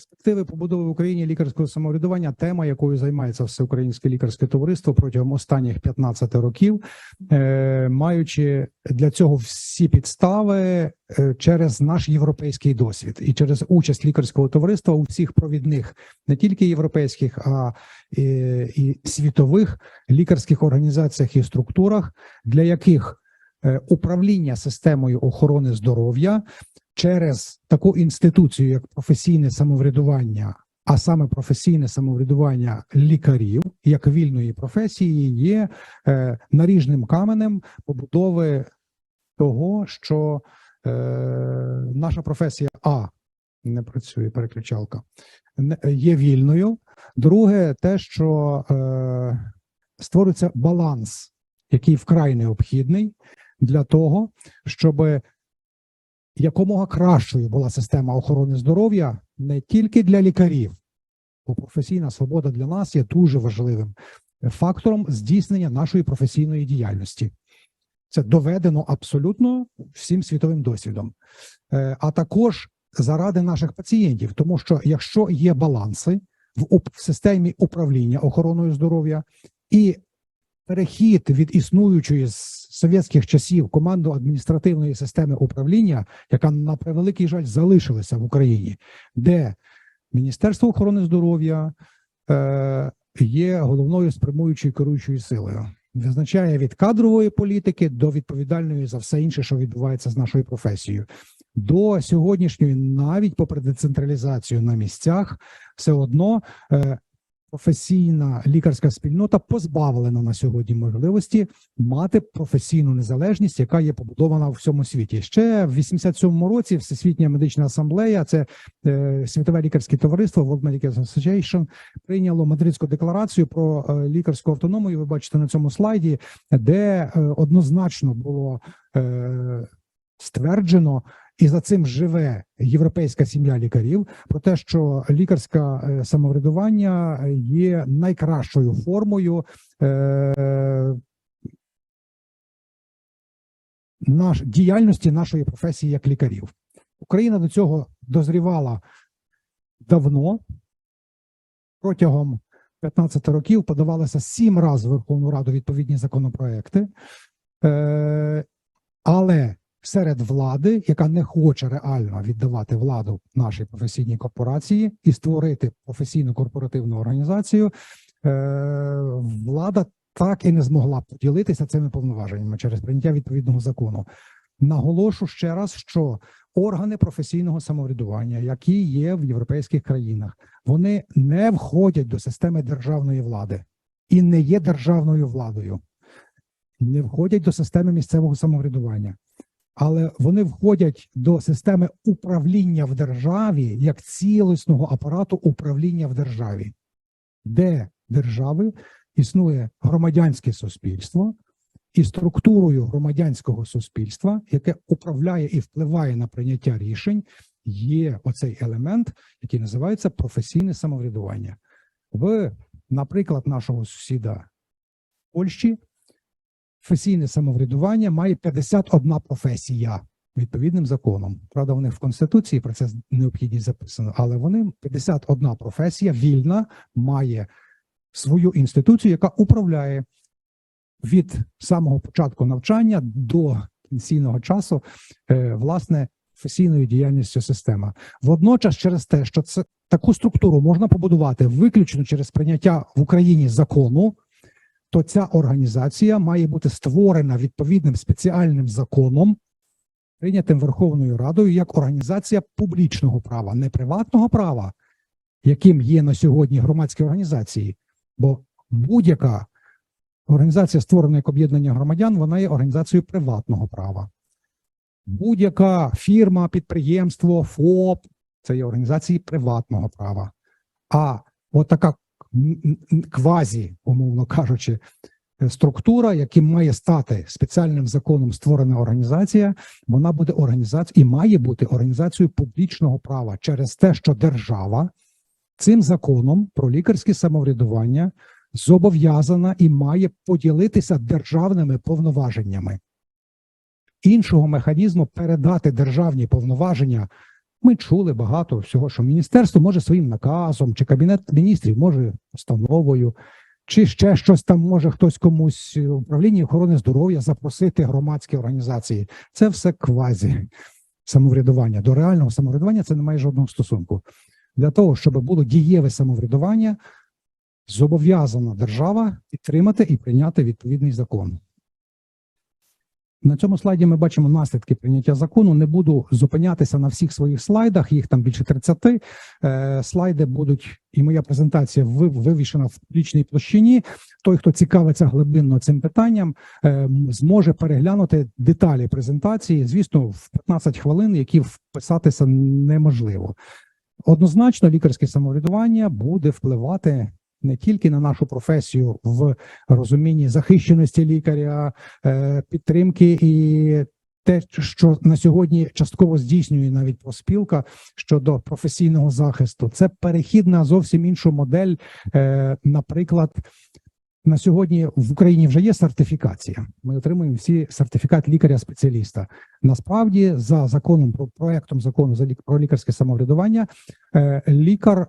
Перспективи побудови в Україні лікарського самоврядування тема, якою займається всеукраїнське лікарське товариство протягом останніх 15 років, е, маючи для цього всі підстави е, через наш європейський досвід і через участь лікарського товариства у всіх провідних, не тільки європейських, а і, і світових лікарських організаціях і структурах, для яких е, управління системою охорони здоров'я через таку інституцію, як професійне самоврядування, а саме професійне самоврядування лікарів як вільної професії, є е, наріжним каменем побудови того, що е, наша професія А не працює переключалка, є вільною. Друге, те, що е, створюється баланс, який вкрай необхідний для того, щоб якомога кращою була система охорони здоров'я не тільки для лікарів, бо професійна свобода для нас є дуже важливим фактором здійснення нашої професійної діяльності. Це доведено абсолютно всім світовим досвідом, Е, а також заради наших пацієнтів, тому що якщо є баланси в системі управління охороною здоров'я і перехід від існуючої з совєтських часів командно-адміністративної системи управління, яка на превеликий жаль залишилася в Україні, де Міністерство охорони здоров'я е, є головною спрямуючою керуючою силою, визначає від кадрової політики до відповідальної за все інше, що відбувається з нашою професією. До сьогоднішньої, навіть попри децентралізацію на місцях, все одно е, професійна лікарська спільнота позбавлена на сьогодні можливості мати професійну незалежність, яка є побудована в всьому світі. Ще в 87-му році Всесвітня медична асамблея, це е, світове лікарське товариство World Medical Association, прийняло Мадридську декларацію про е, лікарську автономію. Ви бачите на цьому слайді, де е, однозначно було е, стверджено. І за цим живе європейська сім'я лікарів про те, що лікарське е, самоврядування є найкращою формою е, наш, діяльності нашої професії як лікарів. Україна до цього дозрівала давно. Протягом 15 років подавалося сім разів Верховну Раду відповідні законопроекти. Е, але серед влади, яка не хоче реально віддавати владу нашій професійній корпорації і створити професійну корпоративну організацію, е, влада так і не змогла поділитися цими повноваженнями через прийняття відповідного закону. Наголошу ще раз, що органи професійного самоврядування, які є в європейських країнах, вони не входять до системи державної влади і не є державною владою, не входять до системи місцевого самоврядування але вони входять до системи управління в державі як цілісного апарату управління в державі, де держави існує громадянське суспільство, і структурою громадянського суспільства, яке управляє і впливає на прийняття рішень, є оцей елемент, який називається професійне самоврядування. В, наприклад, нашого сусіда Польщі професійне самоврядування має 51 професія відповідним законом. Правда, у них в Конституції про це необхідність записано, але вони 51 професія вільна має свою інституцію, яка управляє від самого початку навчання до кінційного часу е, власне професійною діяльністю система. Водночас, через те, що це таку структуру можна побудувати виключно через прийняття в Україні закону, то ця організація має бути створена відповідним спеціальним законом, прийнятим Верховною Радою як організація публічного права, не приватного права, яким є на сьогодні громадські організації. Бо будь-яка організація, створена як об'єднання громадян, вона є організацією приватного права. Будь-яка фірма, підприємство, ФОП це є організації приватного права. А от така квазі, умовно кажучи, е, структура, яким має стати спеціальним законом створена організація, вона буде організацією і має бути організацією публічного права через те, що держава цим законом про лікарське самоврядування зобов'язана і має поділитися державними повноваженнями. Іншого механізму передати державні повноваження Ми чули багато всього, що міністерство може своїм наказом, чи кабінет міністрів може постановою, чи ще щось там може хтось комусь в управлінні охорони здоров'я запросити громадські організації. Це все квазі самоврядування. До реального самоврядування це не має жодного стосунку. Для того, щоб було дієве самоврядування, зобов'язана держава підтримати і прийняти відповідний закон. На цьому слайді ми бачимо наслідки прийняття закону. Не буду зупинятися на всіх своїх слайдах, їх там більше 30. Е, слайди будуть, і моя презентація вивішена в публічній площині. Той, хто цікавиться глибинно цим питанням, е, зможе переглянути деталі презентації. Звісно, в 15 хвилин, які вписатися неможливо. Однозначно, лікарське самоврядування буде впливати не тільки на нашу професію в розумінні захищеності лікаря, е, підтримки і те, що на сьогодні частково здійснює навіть проспілка щодо професійного захисту. Це перехід на зовсім іншу модель. Е, Наприклад, на сьогодні в Україні вже є сертифікація. Ми отримуємо всі сертифікат лікаря-спеціаліста. Насправді, за законом про проектом закону про лікарське самоврядування, е, лікар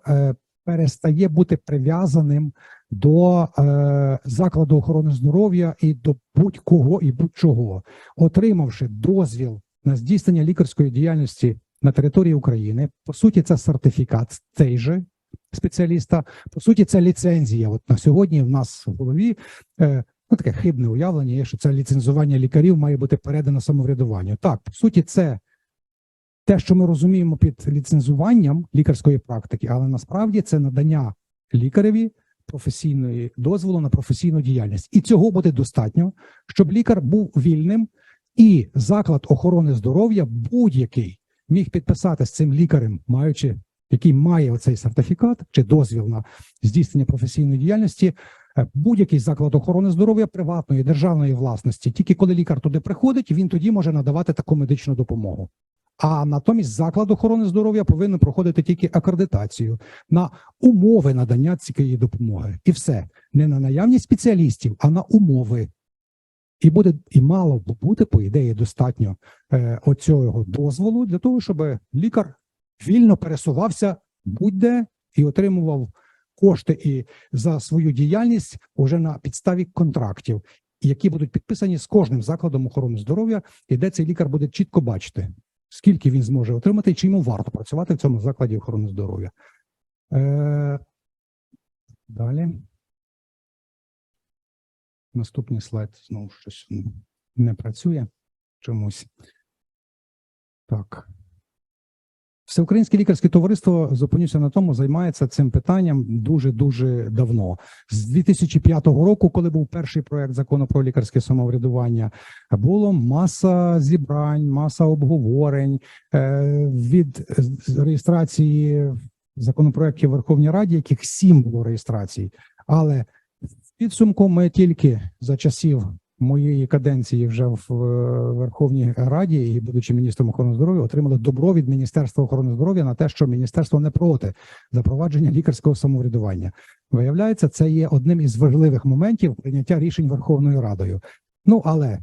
перестає бути прив'язаним до е, закладу охорони здоров'я і до будь-кого і будь-чого, отримавши дозвіл на здійснення лікарської діяльності на території України. По суті, це сертифікат цей же спеціаліста. По суті, це ліцензія. От на сьогодні в нас в голові е, ну, таке хибне уявлення є, що це ліцензування лікарів має бути передано самоврядуванню. Так, по суті, це те, що ми розуміємо під ліцензуванням лікарської практики, але насправді це надання лікареві професійної дозволу на професійну діяльність. І цього буде достатньо, щоб лікар був вільним, і заклад охорони здоров'я будь-який міг підписати з цим лікарем, маючи який має оцей сертифікат чи дозвіл на здійснення професійної діяльності. е, Будь-який заклад охорони здоров'я приватної державної власності, тільки коли лікар туди приходить, він тоді може надавати таку медичну допомогу. А натомість заклад охорони здоров'я повинен проходити тільки акредитацію на умови надання цієї допомоги, і все. Не на наявність спеціалістів, а на умови. І буде і мало б бути, по ідеї, достатньо е, оцього дозволу для того, щоб лікар вільно пересувався будь-де і отримував кошти і за свою діяльність уже на підставі контрактів, які будуть підписані з кожним закладом охорони здоров'я, і де цей лікар буде чітко бачити, скільки він зможе отримати чи йому варто працювати в цьому закладі охорони здоров'я. Е, далі. Наступний слайд знову щось не працює чомусь. Так. Всеукраїнське лікарське товариство зупинюся на тому, займається цим питанням дуже дуже давно. З 2005 року, коли був перший проект закону про лікарське самоврядування, було маса зібрань, маса обговорень е, від реєстрації законопроєктів в Верховній Раді, яких сім було реєстрацій. Але в підсумку ми тільки за часів моєї каденції вже в е, Верховній Раді і будучи міністром охорони здоров'я, отримали добро від Міністерства охорони здоров'я на те, що міністерство не проти запровадження лікарського самоврядування. Виявляється, це є одним із важливих моментів прийняття рішень Верховною Радою. Ну але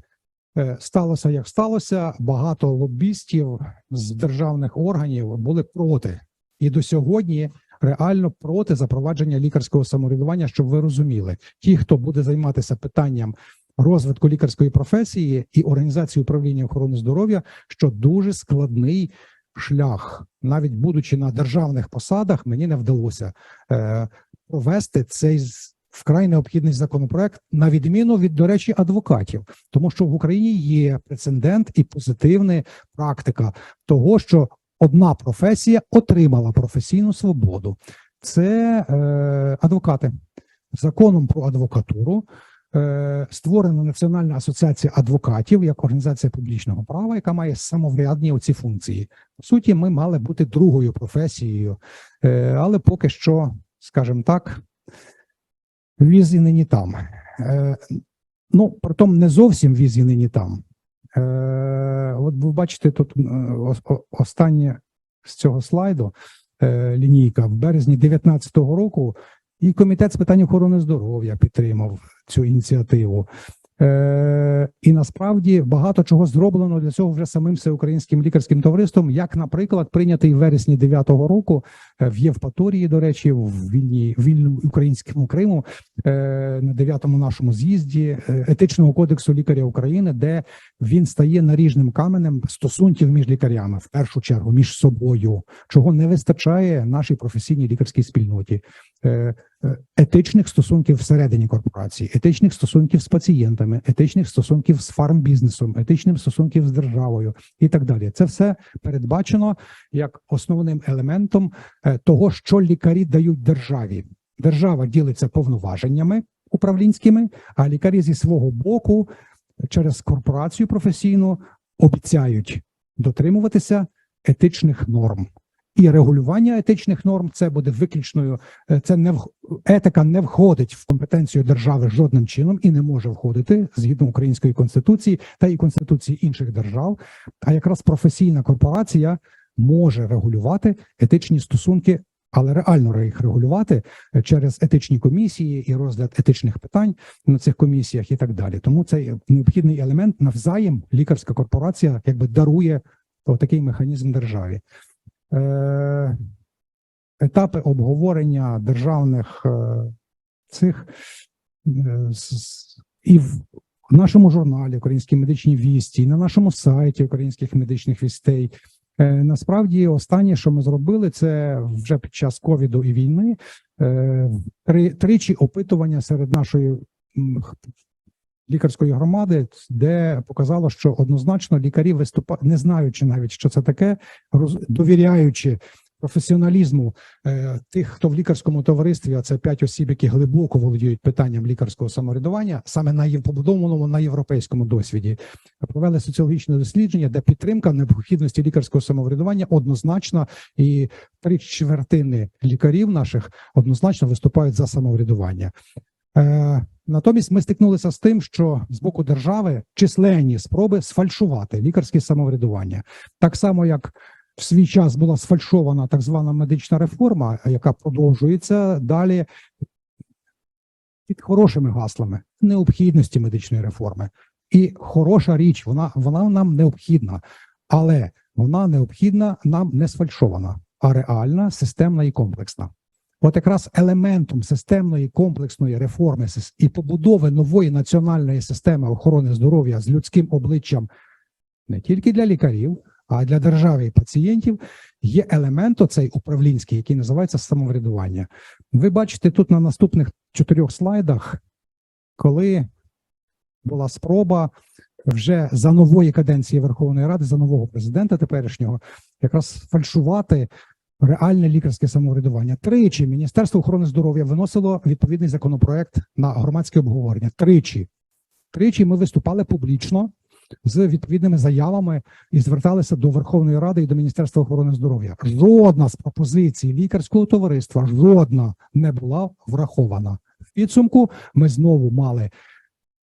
е, сталося як сталося. Багато лобістів з державних органів були проти, і до сьогодні реально проти запровадження лікарського самоврядування, щоб ви розуміли, ті, хто буде займатися питанням розвитку лікарської професії і організації управління охорони здоров'я, що дуже складний шлях, навіть будучи на державних посадах, мені не вдалося е, провести цей вкрай необхідний законопроект, на відміну від, до речі, адвокатів, тому що в Україні є прецедент і позитивна практика того, що одна професія отримала професійну свободу. Це е, адвокати. Законом про адвокатуру створена Національна асоціація адвокатів як організація публічного права, яка має самоврядні оці функції. По суті, ми мали бути другою професією, е, але поки що, скажімо так, віз нині там. Е, ну, притом не зовсім віз і нині там. Е, от ви бачите тут е, останнє з цього слайду е, лінійка в березні 2019 року, і комітет з питань охорони здоров'я підтримав цю ініціативу. Е, і насправді багато чого зроблено для цього вже самим всеукраїнським лікарським товариством, як, наприклад, прийнятий в вересні 9-го року е, в Євпаторії, до речі, в вільній вільному українському Криму е, на 9-му нашому з'їзді е, етичного кодексу лікаря України, де він стає наріжним каменем стосунків між лікарями в першу чергу між собою, чого не вистачає нашій професійній лікарській спільноті. Е, е, Етичних стосунків всередині корпорації, етичних стосунків з пацієнтами, етичних стосунків з фармбізнесом, етичних стосунків з державою і так далі. Це все передбачено як основним елементом е, того, що лікарі дають державі. Держава ділиться повноваженнями управлінськими, а лікарі зі свого боку через корпорацію професійну обіцяють дотримуватися етичних норм. І регулювання етичних норм це буде виключною. е, Це не вх- етика не входить в компетенцію держави жодним чином і не може входити згідно української конституції та і конституції інших держав. А якраз професійна корпорація може регулювати етичні стосунки, але реально їх регулювати е, через етичні комісії і розгляд етичних питань на цих комісіях і так далі. Тому це необхідний елемент навзаєм лікарська корпорація якби дарує такий механізм державі. Е, етапи обговорення державних е, цих е, і в нашому журналі Українські медичні вісті, і на нашому сайті Українських медичних вістей. Насправді, останнє, що ми зробили, це вже під час ковіду і війни три, тричі опитування серед нашої лікарської громади, де показало, що однозначно лікарі виступають, не знаючи навіть, що це таке, довіряючи професіоналізму е, тих, хто в лікарському товаристві, а це п'ять осіб, які глибоко володіють питанням лікарського самоврядування, саме на побудованому на європейському досвіді, провели соціологічне дослідження, де підтримка необхідності лікарського самоврядування однозначно, і три чвертини лікарів наших однозначно виступають за самоврядування. Е, натомість ми стикнулися з тим, що з боку держави численні спроби сфальшувати лікарське самоврядування, так само як в свій час була сфальшована так звана медична реформа, яка продовжується далі під хорошими гаслами необхідності медичної реформи. І хороша річ, вона, вона нам необхідна, але вона необхідна нам не сфальшована, а реальна, системна і комплексна. От якраз елементом системної комплексної реформи і побудови нової національної системи охорони здоров'я з людським обличчям не тільки для лікарів, а й для держави і пацієнтів є елемент оцей управлінський, який називається самоврядування. Ви бачите тут на наступних чотирьох слайдах, коли була спроба вже за нової каденції Верховної Ради, за нового президента теперішнього, якраз фальшувати реальне лікарське самоврядування. Тричі Міністерство охорони здоров'я виносило відповідний законопроект на громадське обговорення. Тричі. Тричі ми виступали публічно з відповідними заявами і зверталися до Верховної Ради і до Міністерства охорони здоров'я. Жодна з пропозицій лікарського товариства, жодна не була врахована. В підсумку ми знову мали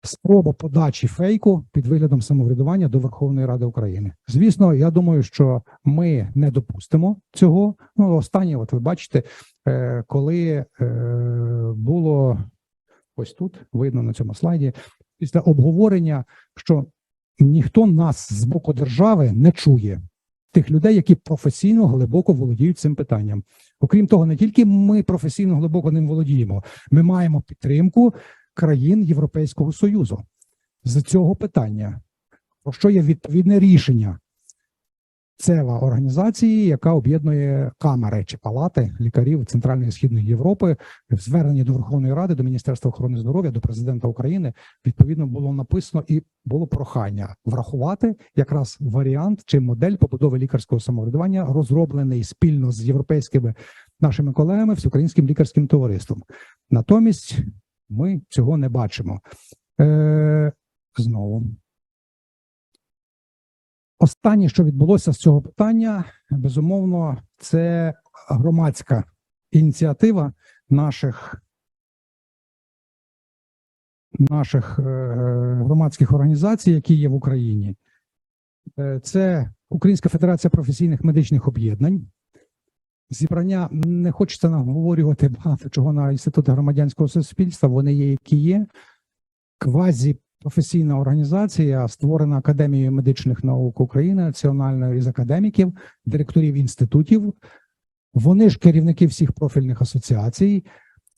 спробу подачі фейку під виглядом самоврядування до Верховної Ради України. Звісно, я думаю, що ми не допустимо цього. Ну, останнє, от ви бачите, е, коли е, було ось тут видно на цьому слайді, після обговорення, що ніхто нас з боку держави не чує. Тих людей, які професійно глибоко володіють цим питанням. Окрім того, не тільки ми професійно глибоко ним володіємо, ми маємо підтримку країн Європейського Союзу. З цього питання, про що є відповідне рішення? ЦЕВА організації, яка об'єднує камери чи палати лікарів Центральної і Східної Європи, в зверненні до Верховної Ради, до Міністерства охорони здоров'я, до президента України. Відповідно було написано і було прохання врахувати якраз варіант чи модель побудови лікарського самоврядування, розроблений спільно з європейськими нашими колегами всеукраїнським лікарським товариством. Натомість ми цього не бачимо. Е, знову. Останнє, що відбулося з цього питання, безумовно, це громадська ініціатива наших, наших е, громадських організацій, які є в Україні. Е, Це Українська Федерація професійних медичних об'єднань. Зібрання не хочеться наговорювати багато чого на інститут громадянського суспільства. Вони є, які є. Квазі професійна організація, створена Академією медичних наук України, національною із академіків, директорів інститутів. Вони ж керівники всіх профільних асоціацій.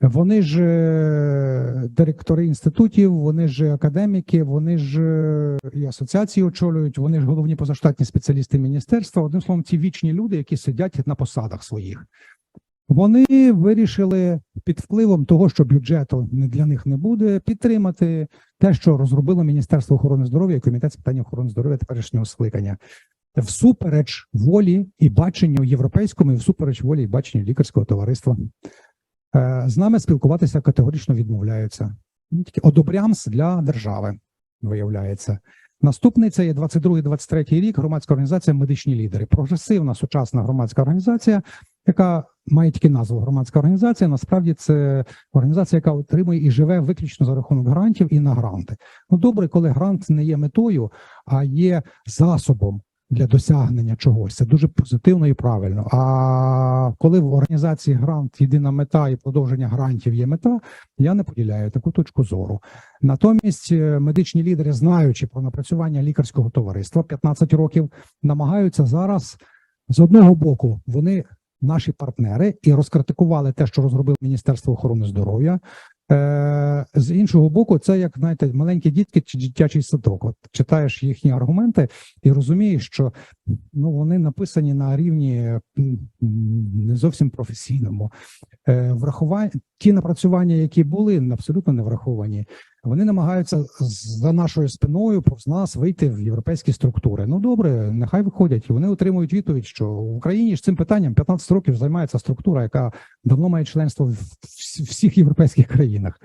Вони ж е, директори інститутів, вони ж академіки, вони ж е, і асоціації очолюють, вони ж головні позаштатні спеціалісти міністерства. Одним словом, ті вічні люди, які сидять на посадах своїх. Вони вирішили під впливом того, що бюджету для них не буде, підтримати те, що розробило Міністерство охорони здоров'я і комітет з питань охорони здоров'я теперішнього скликання, всупереч волі і баченню європейському, і всупереч волі і баченню лікарського товариства. Е, З нами спілкуватися категорично відмовляються. Ну, Тільки одобрямс для держави виявляється. Наступний це є 22-23 рік. Громадська організація Медичні лідери. Прогресивна сучасна громадська організація, яка має тільки назву громадська організація. Насправді це організація, яка отримує і живе виключно за рахунок грантів і на гранти. Ну добре, коли грант не є метою, а є засобом для досягнення чогось. Це дуже позитивно і правильно. А коли в організації грант єдина мета і продовження грантів є мета, я не поділяю таку точку зору. Натомість е, медичні лідери, знаючи про напрацювання лікарського товариства 15 років, намагаються зараз з одного боку вони наші партнери і розкритикували те, що розробило Міністерство охорони здоров'я. Е, з іншого боку, це як знаєте, маленькі дітки чи дитячий садок. От читаєш їхні аргументи і розумієш, що ну вони написані на рівні не зовсім професійному. Е, врахування ті напрацювання, які були, абсолютно не враховані. Вони намагаються за нашою спиною повз нас вийти в європейські структури. Ну добре, нехай виходять, і вони отримують відповідь, що в Україні ж цим питанням 15 років займається структура, яка давно має членство в всіх європейських країнах.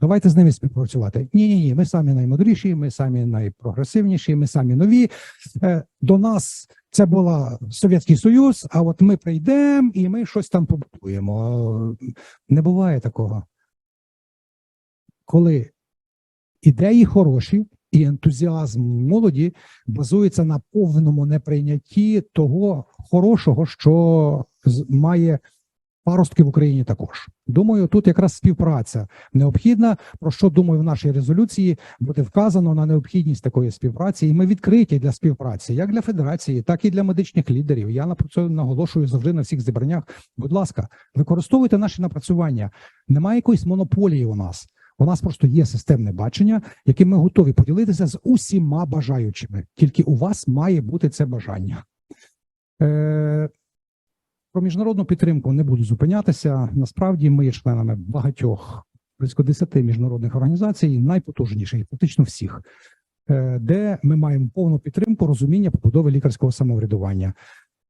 Давайте з ними співпрацювати. Ні, ні, ні. Ми самі наймудріші, ми самі найпрогресивніші, ми самі нові. Е, До нас це була Совєтський Союз. А от ми прийдемо і ми щось там побудуємо. Не буває такого. Коли ідеї хороші і ентузіазм молоді базується на повному неприйнятті того хорошого, що має паростки в Україні також. Думаю, тут якраз співпраця необхідна. Про що думаю, в нашій резолюції буде вказано на необхідність такої співпраці, і ми відкриті для співпраці, як для федерації, так і для медичних лідерів. Я на це наголошую завжди на всіх зібраннях. Будь ласка, використовуйте наші напрацювання. Немає якоїсь монополії у нас. У нас просто є системне бачення, яким ми готові поділитися з усіма бажаючими. Тільки у вас має бути це бажання. Е, про міжнародну підтримку не буду зупинятися. Насправді ми є членами багатьох близько 10 міжнародних організацій, найпотужніших, практично всіх, е, де ми маємо повну підтримку розуміння побудови лікарського самоврядування.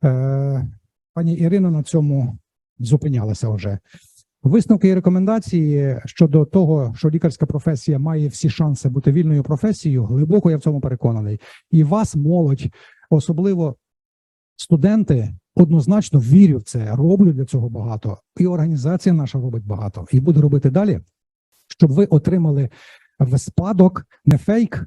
Е, Пані Ірина на цьому зупинялася вже. Висновки і рекомендації щодо того, що лікарська професія має всі шанси бути вільною професією, глибоко я в цьому переконаний. І вас, молодь, особливо студенти, однозначно вірю в це, роблю для цього багато. І організація наша робить багато, і буде робити далі, щоб ви отримали в спадок не фейк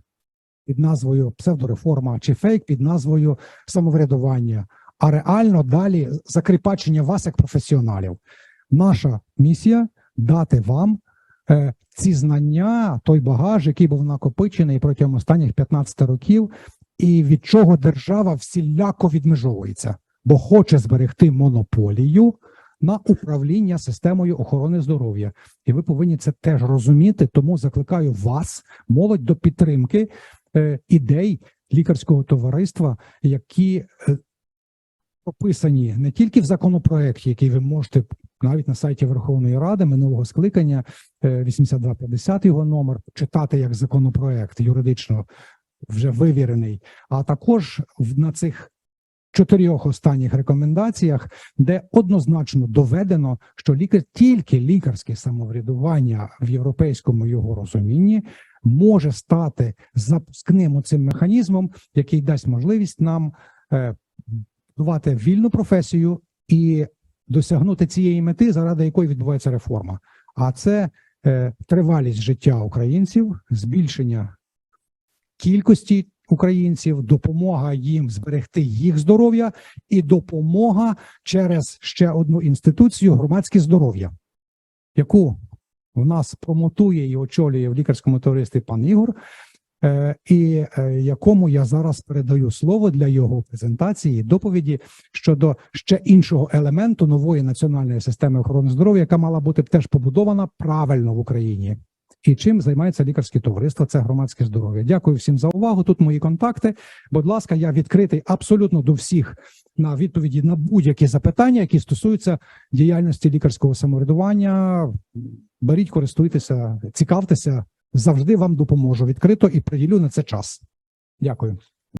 під назвою псевдореформа чи фейк під назвою самоврядування, а реально далі закріпачення вас як професіоналів. Наша місія дати вам е, ці знання, той багаж, який був накопичений протягом останніх 15 років, і від чого держава всіляко відмежовується, бо хоче зберегти монополію на управління системою охорони здоров'я. І ви повинні це теж розуміти. Тому закликаю вас, молодь, до підтримки е, ідей лікарського товариства, які е, прописані не тільки в законопроекті, який ви можете навіть на сайті Верховної Ради минулого скликання, е, 8250 його номер, читати як законопроект юридично вже вивірений, а також на цих чотирьох останніх рекомендаціях, де однозначно доведено, що лікар тільки лікарське самоврядування в європейському його розумінні може стати запускним цим механізмом, який дасть можливість нам е, будувати вільну професію і досягнути цієї мети, заради якої відбувається реформа. А це е, тривалість життя українців, збільшення кількості українців, допомога їм зберегти їх здоров'я і допомога через ще одну інституцію громадське здоров'я, яку в нас промотує і очолює в лікарському товаристві пан Ігор. Е, і е, якому я зараз передаю слово для його презентації, доповіді щодо ще іншого елементу нової національної системи охорони здоров'я, яка мала бути теж побудована правильно в Україні. І чим займається лікарське товариство? Це громадське здоров'я. Дякую всім за увагу. Тут мої контакти. Будь ласка, я відкритий абсолютно до всіх на відповіді на будь-які запитання, які стосуються діяльності лікарського самоврядування. Беріть, користуйтеся, цікавтеся. Завжди вам допоможу відкрито і приділю на це час. Дякую.